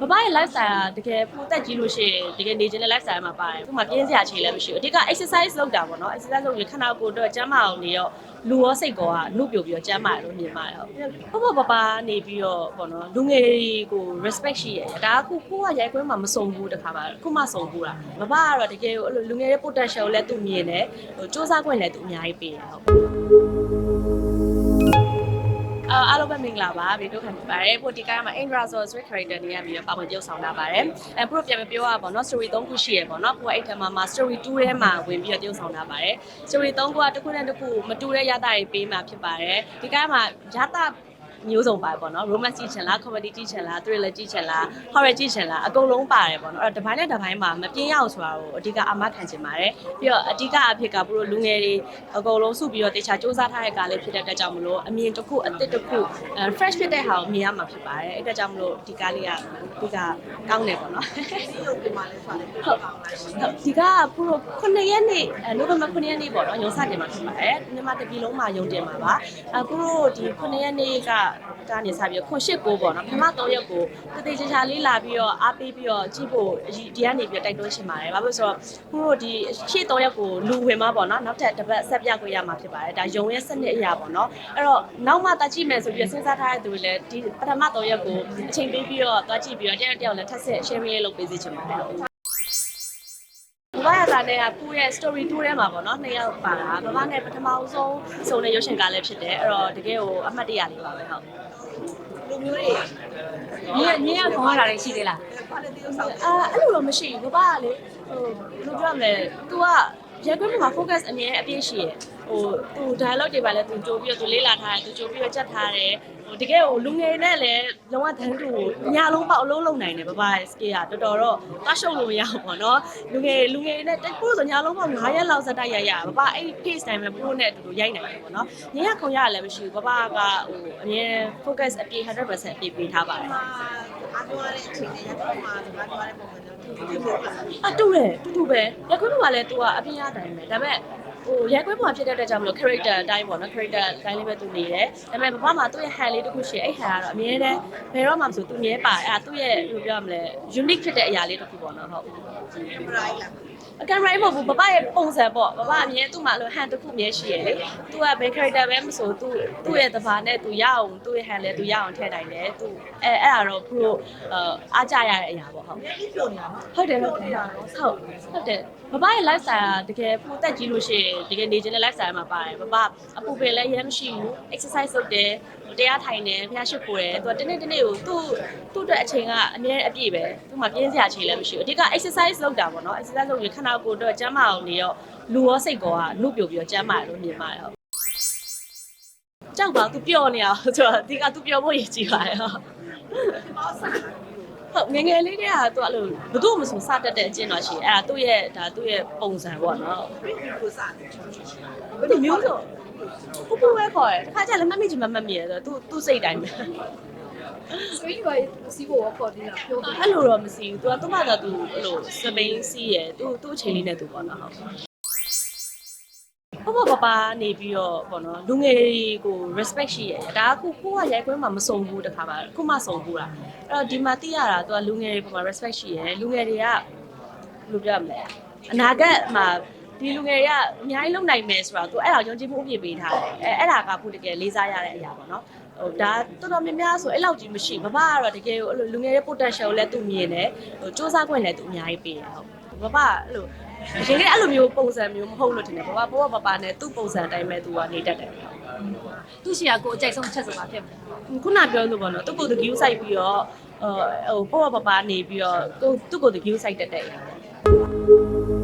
ဘဘရဲ့ lifestyle ကတကယ်ပူတက်ကြီးလို့ရှိရင်တကယ်နေခြင်းတဲ့ lifestyle မှာပါတယ်။သူ့မှာပြင်းစရာချိန်လည်းမရှိဘူး။အဓိက exercise လုပ်တာပေါ့နော်။ exercise လုပ်ရင်ခန္ဓာကိုယ်အတွက်ကျန်းမာအောင်နေရောလူရောစိတ်ကောကနှုတ်ပြပြီးတော့ကျန်းမာတယ်လို့မြင်ပါတယ်ဟုတ်။ဘဘဘဘနေပြီးတော့ပေါ့နော်လူငယ်တွေကို respect ရှိရဲ့။ဒါကခုကိုကရိုက်ခွင်းမှာမစုံဘူးတခါပါခုမှစုံဘူးလား။ဘဘကတော့တကယ်အဲ့လိုလူငယ်ရဲ့ potential ကိုလည်းသူမြင်တယ်။ဟိုစူးစမ်းခွင့်လည်းသူအများကြီးပေးတယ်ဟုတ်။အာအားလုံးပဲမ င်္ဂလာပါဗီဒီယိုခံပြပါတယ်ပိုဒီကားမှာ Indra ဆို switch character နေရပြီးတော့ပါဝင်ပြုတ်ဆောင်တာပါတယ်အဲပို့ပြန်မပြောရပါတော့ story 3ခုရှိရပေါ့နော်ပို့အဲ့ထက်မှာမှာ story 2ထဲမှာဝင်ပြီးတော့ပြုတ်ဆောင်တာပါတယ် story 3ခုကတစ်ခုနဲ့တစ်ခုမတူတဲ့ရတာတွေပေးမှာဖြစ်ပါတယ်ဒီကားမှာရတာ မျိုးစုံပါတယ်ပေါ့နော် romance ကြည့်ချင်လား comedy ကြည့်ချင်လား thriller ကြည့်ချင်လား horror ကြည့်ချင်လားအကုန်လုံးပါတယ်ပေါ့နော်အဲ့တော့တစ်ပိုင်းနဲ့တစ်ပိုင်းမှာမပြင်းရအောင်ဆိုတာကိုအဓိကအမခံချင်ပါတယ်ပြီးတော့အဓိကအဖြစ်ကဘုလိုလူငယ်တွေအကုန်လုံးစုပြီးတော့တေချာစူးစမ်းထားတဲ့ကားလေးဖြစ်တဲ့အတွက်ကြောင့်မလို့အမြင်တစ်ခုအသစ်တစ်ခုအဲ fresh ဖြစ်တဲ့ဟာကိုမြင်ရမှာဖြစ်ပါတယ်အဲ့အတွက်ကြောင့်မလို့ဒီကားလေးကဒီကကောင်းတယ်ပေါ့နော်ဒီလိုဒီမှာလဲဆိုတယ်ဟုတ်ဒီကပူလို့9ရက်နေ့အဲနိုဝင်ဘာ9ရက်နေ့ပေါ့နော်ရုံစတင်မှာဖြစ်ပါတယ်မြန်မာတပြည်လုံးမှာရုံတင်မှာပါအခုတို့ဒီ9ရက်နေ့ကကနေစပြီးခွန်8ကိုပေါ့နော်ပထမ3ရက်ကိုတသေးချာချာလေးလာပြီးတော့အားပေးပြီးတော့ကြည့်ဖို့ဒီကနေပြီးတိုက်တွန်းချင်ပါတယ်ဘာလို့ဆိုတော့ခုတို့ဒီရှေ့3ရက်ကိုလူဝင်မှာပေါ့နော်နောက်ထပ်တစ်ပတ်ဆက်ပြခွင့်ရမှာဖြစ်ပါတယ်ဒါရုံရဲ့စနစ်အရာပေါ့နော်အဲ့တော့နောက်မှတက်ကြည့်မယ်ဆိုပြီးစဉ်းစားထားတဲ့သူတွေလည်းဒီပထမ3ရက်ကိုအချိန်ပေးပြီးတော့တွားကြည့်ပြီးတော့တယောက်တယောက်လည်းထပ်ဆက် sharing လေးလုပ်ပေးစေချင်ပါတယ် ဟုတ် ဘဘရတာနဲ့ကပူရဲ့ story 2ထဲမှာပေါ့နော်နှစ်ယောက်ပါတာဘဘနဲ့ပထမအဆုံးစုံတဲ့ရုပ်ရှင်ကားလည်းဖြစ်တယ်အဲ့တော့တကယ်ကိုအမှတ်တရလေးပါပဲဟုတ် လူမျိုးတွေ မြင်းမြင်းရခေါ်ရတာလည်းရှိသေးလား ဘာလဲဒီလိုဆောင် အာအဲ့လိုတော့မရှိဘူးဘဘကလေဟိုဘယ်လိုပြောရမလဲ तू ကရက်ကွန်းမှာ focus အမြဲအပြည့်ရှိရယ်ဟို तू dialogue တွေပါလဲ तू ကြိုးပြီးတော့ तू လေးလာထားတယ် तू ကြိုးပြီးတော့ကြက်ထားတယ်ဟို တကယ်ဟိုလူငယ်နဲ့လည်းလုံးဝတန်းတူညာလုံးပေါက်အလုံးလုံးနိုင်တယ်ဘဘရဲ့ skill ကတော်တော်တော့သွားရှုပ်လို့မရဘူးပေါ့နော်လူငယ်လူငယ်နဲ့တက်ဖို့ဆိုညာလုံးပေါက်9ရက်လောက်ဇက်တိုက်ရရဘဘအဲ့ pace တိုင်းပဲပရိုနဲ့အတူတူရိုက်နိုင်တယ်ပေါ့နော်ညရခုံရလည်းမရှိဘူးဘဘကဟိုအမြဲ focus အပြည့်100%အပြည့်ပေးထားပါတယ်မှာ အားပြောရတဲ့အချိန်နဲ့ရတော့မှာစကားပြောရတဲ့ပုံစံမျိုးဒီလိုမျိုးပါအတူတယ်တူတူပဲရက်ခွန်းကလည်း तू ကအပြင်ရတိုင်းပဲဒါပေမဲ့ဟိုရက်ခွန်းမှာဖြစ်တဲ့အတွက်ကြောင့်မလို့ character အတိုင်းပေါ့နော် character အတိုင်းလေးပဲ तू နေတယ်ဒါပေမဲ့ဘာမှသူ့ရဲ့ hand လေးတစ်ခုရှိအဲ့ hand ကတော့အမြဲတမ်းဘယ်တော့မှမဆိုသူမြဲပါအဲ့ဒါသူ့ရဲ့ဘယ်လိုပြောရမလဲ unique ဖြစ်တဲ့အရာလေးတစ်ခုပေါ့နော်ဟုတ်ကင်မရာကြီးလားအ ကင်မရာမဟုတ်ဘူးပပရဲ့ပုံစံပေါ့ပပအမြဲသူ့မှာလိုဟန်တစ်ခုအမြဲရှိရယ်လေသူကဘယ် character ပဲမဆိုသူ့သူ့ရဲ့သဘာနဲ့သူရအောင်သူ့ရဲ့ဟန်လည်းသူရအောင်ထည့်နိုင်တယ်သူအဲအဲ့ဒါတော့ pro အားကြရတဲ့အရာပေါ့ဟုတ်ဟုတ်တယ်ဟုတ်တယ်ဟုတ်ဟုတ်တယ်ပပရဲ့ lifestyle ကတကယ်ပိုတက်ကြီးလို့ရှိရင်တကယ်နေခြင်းနဲ့ lifestyle မှာပါတယ်ပပအပူပင်လည်းရမ်းမရှိဘူး exercise လုပ်တယ်တရားထိုင်တယ်ဖျားရှိခိုးတယ်သူကတနေ့တနေ့ကိုသူ့သူ့အတွက်အချိန်ကအများအပြည့်ပဲသူ့မှာပြင်းစရာချိန်လည်းမရှိဘူးအဓိက exercise လုပ်တာပေါ့နော် exercise လုပ်ရခန္ဓာကိုယ်အတွက်ကျန်းမာအောင်နေရောလူရောစိတ်ကောကနှုတ်ပြပြီးတော့ကျန်းမာတယ်လို့မြင်ပါတယ်ဟုတ်ကြောက်ပါ तू ပျော့နေအောင်ဆိုတော့ဒီက तू ပျော့ဖို့ရည်ကြည့်ပါတယ်ဟုတ်ဒီမှာဆက်ဟုတ်ငယ်ငယ်လေးတည်းကသူကအဲ့လိုဘယ်သူမှမဆိုစတတ်တဲ့အကျင့်တော့ရှိတယ်အဲ့ဒါသူ့ရဲ့ဒါသူ့ရဲ့ပုံစံပေါ့နော်ပြီးကိုစားတယ်ဘယ်လိုမျိုးဆိုပူပူပဲခေါ်တယ်တခါကျလည်းမတ်မိချင်မမတ်မိရဆိုတော့သူသူ့စိတ်တိုင်းပဲ ဆိုရင်ဘာစီးဖို့ပေါ်သေးလားပြောအဲ့လိုတော့မရှိဘူးသူကသူ့ဘာသာသူအဲ့လိုစပိန်စီးရယ်သူသူ့အချိန်လေးနဲ့သူပေါ့နော်ဟုတ်ဘဘပပနေပြီးတော့ပေါ့နော်လူငယ်တွေကို respect ရှိရယ်ဒါကခုကိုကရိုက်ခွင်းမှာမစုံဘူးတခါပါခုမှစုံဘူးလားအဲ့တော့ဒီမှာသိရတာသူကလူငယ်တွေပေါ်မှာ respect ရှိရယ်လူငယ်တွေကဘယ်လိုပြောရမလဲအနာဂတ်မှာဒီလူငယ်တွေကအများကြီးလုံနိုင်မယ်ဆိုတော့သူအဲ့ဒါယုံကြည်မှုအပြည့်ပေးထားတယ်အဲအဲ့ဒါကခုတကယ်လေးစားရတဲ့အရာပေါ့နော် ဟိုဒါတော်တော်များများဆိုအဲ့လောက်ကြီးမရှိဘဘကတော့တကယ်ကိုအဲ့လိုလူငယ်ရဲ့ potential ကိုလည်းသူမြင်တယ်ဟိုစူးစမ်းခွင့်လည်းသူအများကြီးပေးတယ်ဟုတ်ဘဘကအဲ့လိုအရင်ကအဲ့လိုမျိုးပုံစံမျိုးမဟုတ်လို့ထင်တယ်ဘဘဘဘဘနဲ့သူ့ပုံစံအတိုင်းပဲသူကနေတတ်တယ်ဟုတ်သူ့ရှိရာကိုအကြိုက်ဆုံးချက်ဆိုတာဖြစ်မယ်ခုနပြောလို့ပေါ့နော်သူ့ကိုယ်တ view စိုက်ပြီးတော့ဟိုဟိုပေါ့ပေါ့ပါပါနေပြီးတော့သူ့သူ့ကိုယ်တ view စိုက်တတ်တဲ့အရာပေါ့